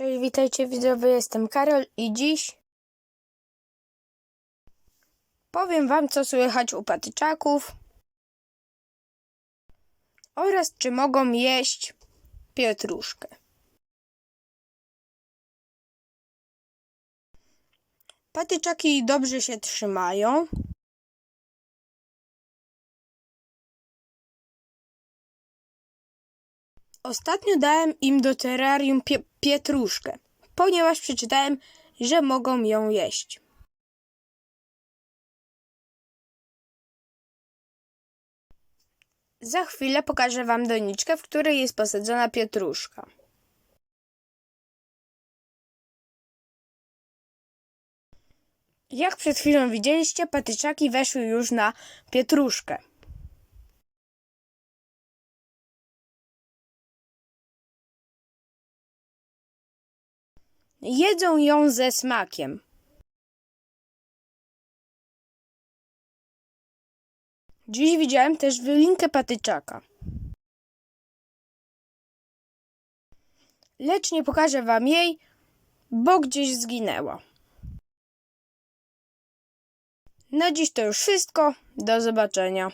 Cześć, witajcie widzowie, jestem Karol i dziś powiem wam co słychać u patyczaków oraz czy mogą jeść pietruszkę. Patyczaki dobrze się trzymają. Ostatnio dałem im do terrarium pietruszkę, ponieważ przeczytałem, że mogą ją jeść. Za chwilę pokażę wam doniczkę, w której jest posadzona pietruszka. Jak przed chwilą widzieliście, patyczaki weszły już na pietruszkę. Jedzą ją ze smakiem. Dziś widziałem też wylinkę patyczaka. Lecz nie pokażę wam jej, bo gdzieś zginęła. Na dziś to już wszystko. Do zobaczenia.